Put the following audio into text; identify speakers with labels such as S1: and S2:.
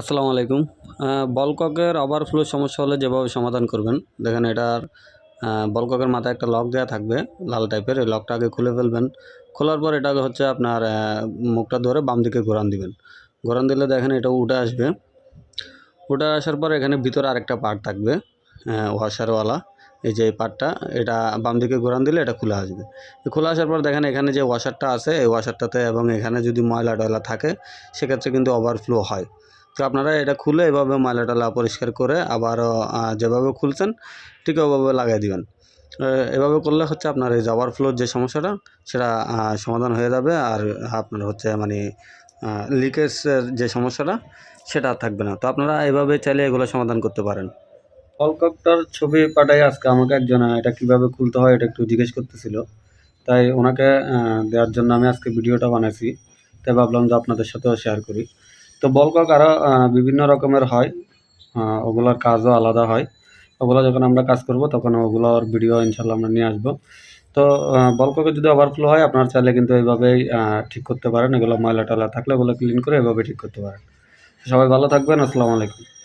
S1: আসসালামু আলাইকুম। বলককের ওভারফ্লো সমস্যা হলে যেভাবে সমাধান করবেন, দেখেন এটার বলককের মাথায় একটা লক দেওয়া থাকবে, লাল টাইপের এই লকটা আগে খুলে ফেলবেন। খোলার পর এটাকে হচ্ছে আপনার মুখটা ধরে বাম দিকে ঘোরান দিবেন। ঘোরান দিলে দেখেন এটা উঠে আসবে। উঠে আসার পর এখানে ভিতরে আরেকটা পার্ট থাকবে ওয়াশারওয়ালা এই যে এই পার্টটা এটা বাম দিকে ঘোরান দিলে এটা খুলে আসবে। খুলে আসার পর দেখেন এখানে যে ওয়াশারটা আছে, এই ওয়াশারটাতে এবং এখানে যদি ময়লা টয়লা থাকে, সেক্ষেত্রে কিন্তু ওভারফ্লো হয়। তো আপনারা এটা খুলে এভাবে ময়লা টয়লা পরিষ্কার করে আবারও যেভাবে খুলছেন, ঠিক ওভাবে লাগাই দিবেন। এভাবে করলে হচ্ছে আপনার এই যে ফ্লোর যে সমস্যাটা, সেটা সমাধান হয়ে যাবে আর আপনার হচ্ছে মানে লিকেজের যে সমস্যাটা, সেটা আর থাকবে না। তো আপনারা এভাবে চাইলে এগুলো সমাধান করতে পারেন। কলকপ্টার ছবি পাঠাই আজকে আমাকে একজন এটা কীভাবে খুলতে হয় এটা একটু জিজ্ঞেস করতেছিল। তাই ওনাকে দেওয়ার জন্য আমি আজকে ভিডিওটা বানাইছি। তাই ভাবলাম যে আপনাদের সাথেও শেয়ার করি। তো বলকক আরও বিভিন্ন রকমের হয়। ওগুলোর কাজও আলাদা হয়। ওগুলো যখন আমরা কাজ করব, তখন ওগুলোর ভিডিও ইনশাল্লাহ আমরা নিয়ে আসব। তো বলককে যদি ওভারফ্লো হয়, আপনার চাইলে কিন্তু এইভাবেই ঠিক করতে পারেন। এগুলো ময়লা টয়লা থাকলে ওগুলো ক্লিন করে এভাবে ঠিক করতে পারেন। সবাই ভালো থাকবেন। আসসালামু আলাইকুম।